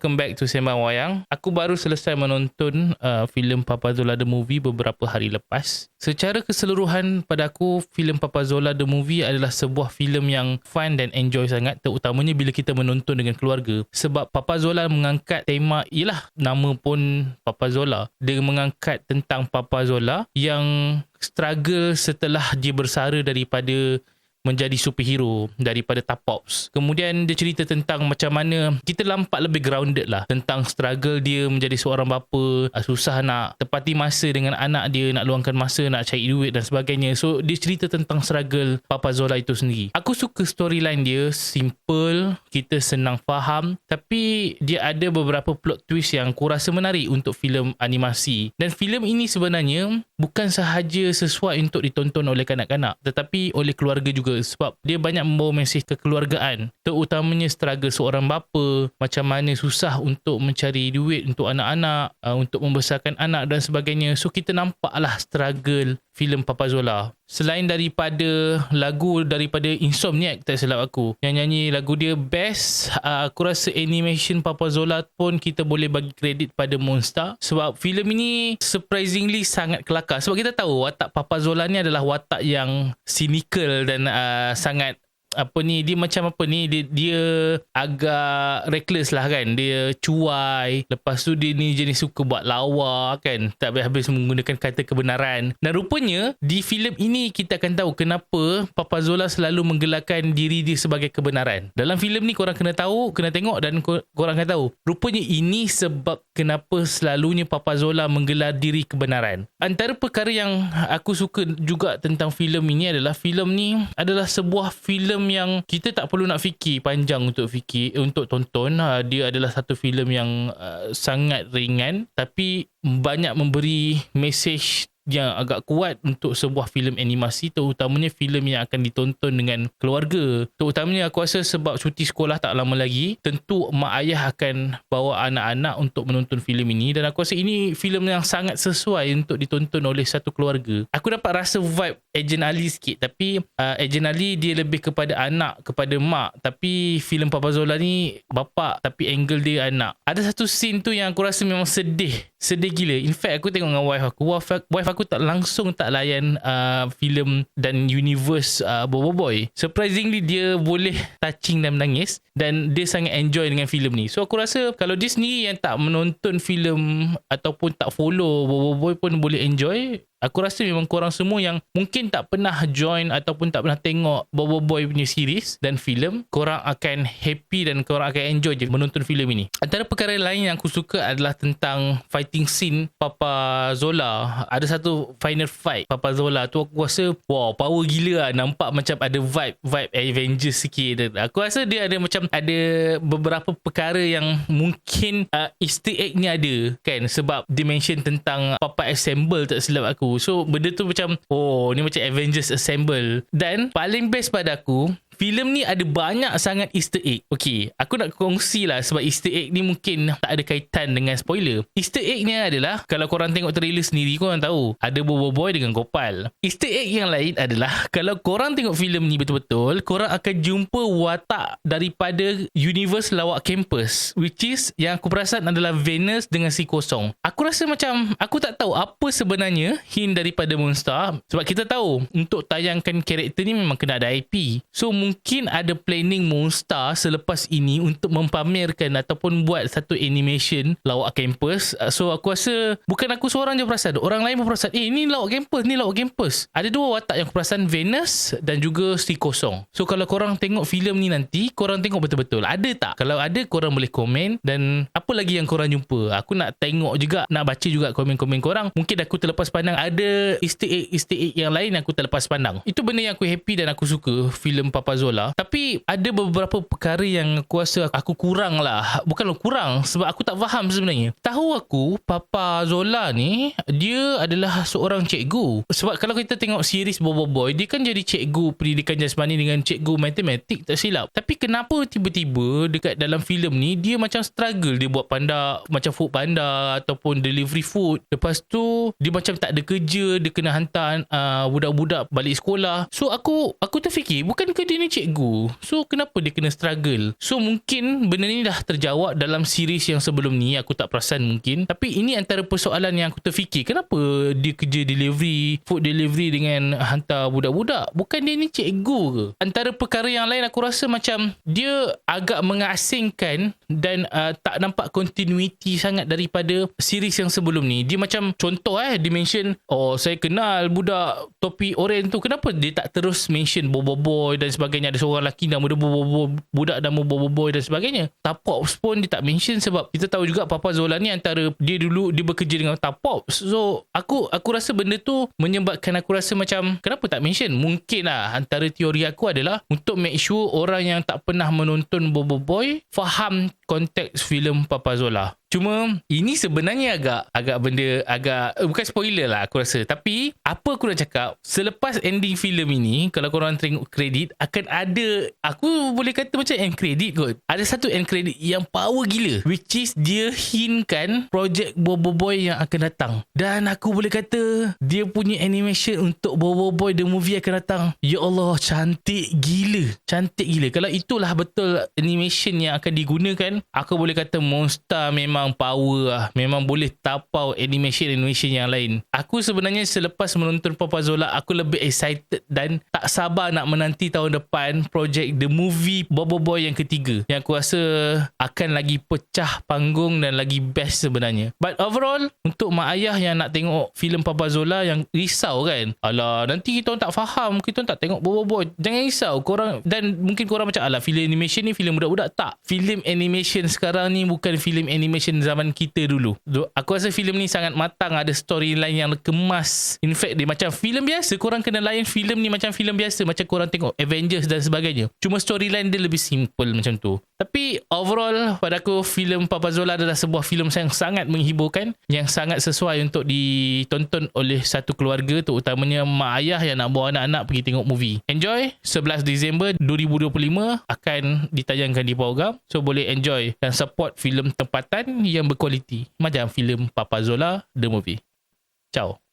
welcome back to Sembang Wayang. Aku baru selesai menonton uh, filem Papa Zola The Movie beberapa hari lepas. Secara keseluruhan pada aku, filem Papa Zola The Movie adalah sebuah filem yang fun dan enjoy sangat terutamanya bila kita menonton dengan keluarga. Sebab Papa Zola mengangkat tema, ialah nama pun Papa Zola. Dia mengangkat tentang Papa Zola yang struggle setelah dia bersara daripada menjadi superhero daripada Tapops. Kemudian dia cerita tentang macam mana kita nampak lebih grounded lah tentang struggle dia menjadi seorang bapa, ah, susah nak tepati masa dengan anak dia, nak luangkan masa, nak cari duit dan sebagainya. So dia cerita tentang struggle Papa Zola itu sendiri. Aku suka storyline dia, simple, kita senang faham tapi dia ada beberapa plot twist yang aku rasa menarik untuk filem animasi. Dan filem ini sebenarnya bukan sahaja sesuai untuk ditonton oleh kanak-kanak tetapi oleh keluarga juga. Sebab dia banyak membawa mesej kekeluargaan. Terutamanya struggle seorang bapa macam mana susah untuk mencari duit untuk anak-anak uh, untuk membesarkan anak dan sebagainya. So kita nampaklah struggle filem Papa Zola. Selain daripada lagu daripada Insomniac tak silap aku yang nyanyi lagu dia best uh, aku rasa animation Papa Zola pun kita boleh bagi kredit pada Monster sebab filem ini surprisingly sangat kelakar sebab kita tahu watak Papa Zola ni adalah watak yang cynical dan uh, sangat apa ni dia macam apa ni dia, dia agak reckless lah kan. Dia cuai. Lepas tu dia ni jenis suka buat lawa kan. Tak habis-habis menggunakan kata kebenaran. Dan rupanya di filem ini kita akan tahu kenapa Papa Zola selalu menggelarkan diri dia sebagai kebenaran. Dalam filem ni korang kena tahu kena tengok dan korang akan tahu. Rupanya ini sebab kenapa selalunya Papa Zola menggelar diri kebenaran. Antara perkara yang aku suka juga tentang filem ini adalah filem ni adalah sebuah filem filem yang kita tak perlu nak fikir panjang untuk fikir untuk tonton. Uh, dia adalah satu filem yang uh, sangat ringan tapi banyak memberi message yang agak kuat untuk sebuah filem animasi terutamanya filem yang akan ditonton dengan keluarga. Terutamanya aku rasa sebab cuti sekolah tak lama lagi tentu mak ayah akan bawa anak-anak untuk menonton filem ini. Dan aku rasa ini filem yang sangat sesuai untuk ditonton oleh satu keluarga. Aku dapat rasa vibe Agent Ali sikit tapi uh, Agent Ali dia lebih kepada anak kepada mak. Tapi filem Papa Zola ni bapa tapi angle dia anak. Ada satu scene tu yang aku rasa memang sedih. Sedih gila. In fact aku tengok dengan wife aku. Wife, wife aku tak langsung tak layan uh, filem dan universe uh, Bobo Boy. Surprisingly dia boleh touching dan menangis dan dia sangat enjoy dengan filem ni. So aku rasa kalau sendiri yang tak menonton filem ataupun tak follow Bobo Boy pun boleh enjoy Aku rasa memang korang semua yang mungkin tak pernah join ataupun tak pernah tengok Bobo Boy punya series dan filem, korang akan happy dan korang akan enjoy je menonton filem ini. Antara perkara lain yang aku suka adalah tentang fighting scene Papa Zola. Ada satu final fight Papa Zola tu aku rasa wow power gila lah. Nampak macam ada vibe vibe Avengers sikit. Aku rasa dia ada macam ada beberapa perkara yang mungkin uh, easter egg ni ada kan sebab dimension tentang Papa Assemble tak silap aku So benda tu macam Oh ni macam Avengers Assemble. Dan paling best pada aku filem ni ada banyak sangat easter egg. Okay, aku nak kongsi lah sebab easter egg ni mungkin tak ada kaitan dengan spoiler. Easter egg ni adalah, kalau korang tengok trailer sendiri, korang tahu ada Bobo Boy dengan Gopal. Easter egg yang lain adalah, kalau korang tengok filem ni betul-betul, korang akan jumpa watak daripada universe lawak campus. Which is, yang aku perasan adalah Venus dengan si kosong. Aku rasa macam, aku tak tahu apa sebenarnya hint daripada Monster. Sebab kita tahu, untuk tayangkan karakter ni memang kena ada IP. So, mungkin ada planning Monster selepas ini untuk mempamerkan ataupun buat satu animation lawak campus. Uh, so aku rasa bukan aku seorang je perasan. Orang lain pun perasan. Eh ni lawak campus, ni lawak campus. Ada dua watak yang aku perasan Venus dan juga si kosong. So kalau korang tengok filem ni nanti, korang tengok betul-betul. Ada tak? Kalau ada korang boleh komen dan apa lagi yang korang jumpa? Aku nak tengok juga, nak baca juga komen-komen korang. Mungkin aku terlepas pandang ada egg yang lain yang aku terlepas pandang. Itu benda yang aku happy dan aku suka filem Papa Zola. Tapi ada beberapa perkara yang aku rasa aku kurang lah. Bukan kurang sebab aku tak faham sebenarnya. Tahu aku Papa Zola ni dia adalah seorang cikgu. Sebab kalau kita tengok series Bobo Boy dia kan jadi cikgu pendidikan jasmani dengan cikgu matematik tak silap. Tapi kenapa tiba-tiba dekat dalam filem ni dia macam struggle. Dia buat panda macam food panda ataupun delivery food. Lepas tu dia macam tak ada kerja dia kena hantar uh, budak-budak balik sekolah. So aku aku terfikir ke dia ni cikgu. So kenapa dia kena struggle? So mungkin benda ni dah terjawab dalam series yang sebelum ni. Aku tak perasan mungkin. Tapi ini antara persoalan yang aku terfikir. Kenapa dia kerja delivery, food delivery dengan hantar budak-budak? Bukan dia ni cikgu ke? Antara perkara yang lain aku rasa macam dia agak mengasingkan dan uh, tak nampak continuity sangat daripada series yang sebelum ni. Dia macam contoh eh, dia mention, oh saya kenal budak topi oren tu. Kenapa dia tak terus mention Bobo Boy dan sebagainya. Ada seorang lelaki nama dia Bobo Boy, budak nama Bobo Boy dan sebagainya. Tapop pun dia tak mention sebab kita tahu juga Papa Zola ni antara dia dulu dia bekerja dengan Tapop. So aku aku rasa benda tu menyebabkan aku rasa macam kenapa tak mention? Mungkin lah antara teori aku adalah untuk make sure orang yang tak pernah menonton Bobo Boy faham konteks filem Papa Zola. Cuma ini sebenarnya agak agak benda agak eh, bukan spoiler lah aku rasa. Tapi apa aku nak cakap selepas ending filem ini kalau korang tengok kredit akan ada aku boleh kata macam end credit kot. Ada satu end credit yang power gila which is dia hintkan project Bobo Boy yang akan datang. Dan aku boleh kata dia punya animation untuk Bobo Boy the movie akan datang. Ya Allah cantik gila. Cantik gila. Kalau itulah betul animation yang akan digunakan aku boleh kata Monster memang power lah. Memang boleh tapau animation-animation yang lain. Aku sebenarnya selepas menonton Papa Zola, aku lebih excited dan tak sabar nak menanti tahun depan projek The Movie Bobo Boy yang ketiga. Yang aku rasa akan lagi pecah panggung dan lagi best sebenarnya. But overall, untuk mak ayah yang nak tengok filem Papa Zola yang risau kan. Alah, nanti kita tak faham. Kita tak tengok Bobo Boy. Jangan risau. Korang, dan mungkin korang macam, alah filem animation ni filem budak-budak. Tak. Filem animation sekarang ni bukan filem animation animation zaman kita dulu. Aku rasa filem ni sangat matang, ada storyline yang kemas. In fact, dia macam filem biasa. Korang kena layan filem ni macam filem biasa. Macam korang tengok Avengers dan sebagainya. Cuma storyline dia lebih simple macam tu. Tapi overall pada aku filem Papa Zola adalah sebuah filem yang sangat menghiburkan yang sangat sesuai untuk ditonton oleh satu keluarga terutamanya mak ayah yang nak bawa anak-anak pergi tengok movie. Enjoy 11 Disember 2025 akan ditayangkan di program so boleh enjoy dan support filem tempatan yang berkualiti macam filem Papa Zola The Movie. Ciao.